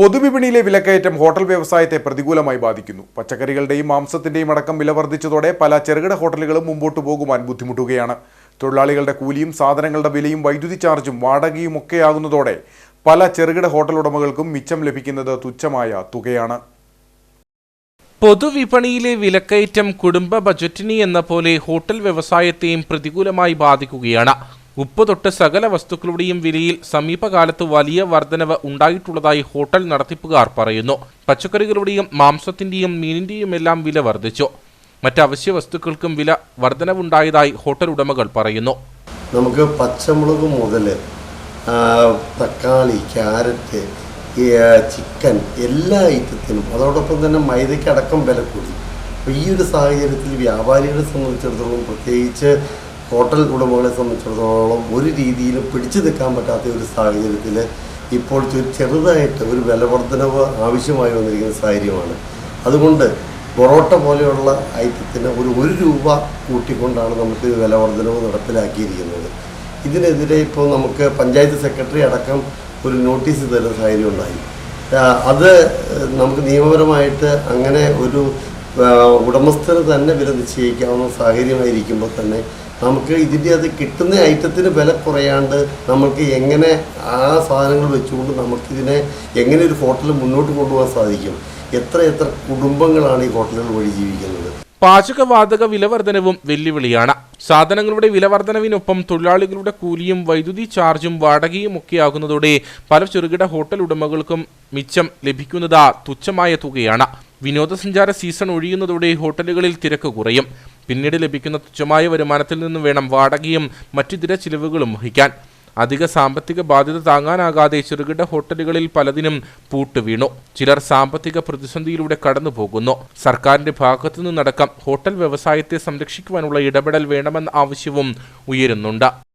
പൊതുവിപണിയിലെ വിലക്കയറ്റം ഹോട്ടൽ വ്യവസായത്തെ പ്രതികൂലമായി ബാധിക്കുന്നു. പച്ചക്കറികളുടെയും മാംസത്തിന്റെയും അടക്കം വില വർദ്ധിച്ചതോടെ പല ചെറുകിട ഹോട്ടലുകളും മുമ്പോട്ട് പോകുവാൻ ബുദ്ധിമുട്ടുകയാണ്. തൊഴിലാളികളുടെ കൂലിയും സാധനങ്ങളുടെ വിലയും വൈദ്യുതി ചാർജും വാടകയും ഒക്കെയാകുന്നതോടെ പല ചെറുകിട ഹോട്ടൽ ഉടമകൾക്കും മിച്ചം ലഭിക്കുന്നത് തുച്ഛമായ തുകയാണ്. പൊതുവിപണിയിലെ വിലക്കയറ്റം കുടുംബ ബജറ്റിനി എന്ന പോലെ ഹോട്ടൽ വ്യവസായത്തെയും പ്രതികൂലമായി ബാധിക്കുകയാണ്. ഉപ്പ് തൊട്ട് സകല വസ്തുക്കളുടെയും വിലയിൽ സമീപകാലത്ത് വലിയ വർധനവ് ഉണ്ടായിട്ടുള്ളതായി ഹോട്ടൽ നടത്തിപ്പുകാർ പറയുന്നു. പച്ചക്കറികളുടെയും മാംസത്തിന്റെയും മീനിന്റെയും എല്ലാം വില വർദ്ധിച്ചു മറ്റ് അവശ്യ വസ്തുക്കൾക്കും വില വർധനവുണ്ടായതായി ഹോട്ടൽ ഉടമകൾ പറയുന്നു. നമുക്ക് പച്ചമുളക് മുതൽ തക്കാളി ക്യാരറ്റ് ചിക്കൻ എല്ലാ ഐറ്റത്തിനും അതോടൊപ്പം തന്നെ മൈദയ്ക്കടക്കം വില കൂടി. അപ്പോൾ ഈ ഒരു സാഹചര്യത്തിൽ വ്യാപാരികളെ സംബന്ധിച്ചിടത്തോളം പ്രത്യേകിച്ച് ഹോട്ടൽ ഉടമകളെ സംബന്ധിച്ചിടത്തോളം ഒരു രീതിയിലും പിടിച്ചു നിൽക്കാൻ പറ്റാത്ത ഒരു സാഹചര്യത്തിൽ ഇപ്പോൾ ചെറുതായിട്ട് ഒരു വില വർധനവ് ആവശ്യമായി വന്നിരിക്കുന്ന സാഹചര്യമാണ്. അതുകൊണ്ട് പൊറോട്ട പോലെയുള്ള ഐറ്റത്തിന് ഒരു ഒരു രൂപ കൂട്ടിക്കൊണ്ടാണ് നമുക്ക് ഈ വില വർധനവ് നടപ്പിലാക്കിയിരിക്കുന്നത്. ഇതിനെതിരെ ഇപ്പോൾ നമുക്ക് പഞ്ചായത്ത് സെക്രട്ടറി അടക്കം ഒരു നോട്ടീസ് തരുന്ന സാഹചര്യം ഉണ്ടായി. അത് നമുക്ക് നിയമപരമായിട്ട് അങ്ങനെ ഒരു ഉടമസ്ഥർ തന്നെ വില നിശ്ചയിക്കാവുന്ന സാഹചര്യമായിരിക്കുമ്പോൾ തന്നെ നമുക്ക് ഇതിന്റെ അത് കിട്ടുന്ന ഐറ്റത്തിന് വില കുറയാണ്ട് നമുക്ക് എങ്ങനെ ആ സാധനങ്ങൾ വെച്ചുകൊണ്ട് നമുക്കിതിനെ എങ്ങനെ ഒരു ഹോട്ടൽ മുന്നോട്ട് കൊണ്ടുപോകാൻ സാധിക്കും? എത്ര എത്ര കുടുംബങ്ങളാണ് ഈ ഹോട്ടലുകൾ വഴി ജീവിക്കുന്നത്? പാചകവാതക വിലവർധനവും വെല്ലുവിളിയാണ്. സാധനങ്ങളുടെ വിലവർധനവിനൊപ്പം തൊഴിലാളികളുടെ കൂലിയും വൈദ്യുതി ചാർജും വാടകയും ഒക്കെയാകുന്നതോടെ പല ചെറുകിട ഹോട്ടൽ ഉടമകൾക്കും മിച്ചം ലഭിക്കുന്നത് തുച്ഛമായ തുകയാണ്. വിനോദസഞ്ചാര സീസൺ ഒഴിയുന്നതോടെ ഹോട്ടലുകളിൽ തിരക്ക് കുറയും. പിന്നീട് ലഭിക്കുന്ന തുച്ഛമായ വരുമാനത്തിൽ നിന്നും വേണം വാടകയും മറ്റിതര ചിലവുകളും വഹിക്കാൻ. അധിക സാമ്പത്തിക ബാധ്യത താങ്ങാനാകാതെ ചെറുകിട ഹോട്ടലുകളിൽ പലതിനും പൂട്ടുവീണു ചിലർ സാമ്പത്തിക പ്രതിസന്ധിയിലൂടെ കടന്നുപോകുന്നു സർക്കാരിന്റെ ഭാഗത്തുനിന്നടക്കം ഹോട്ടൽ വ്യവസായത്തെ സംരക്ഷിക്കുവാനുള്ള ഇടപെടൽ വേണമെന്ന ആവശ്യവും ഉയരുന്നുണ്ട്.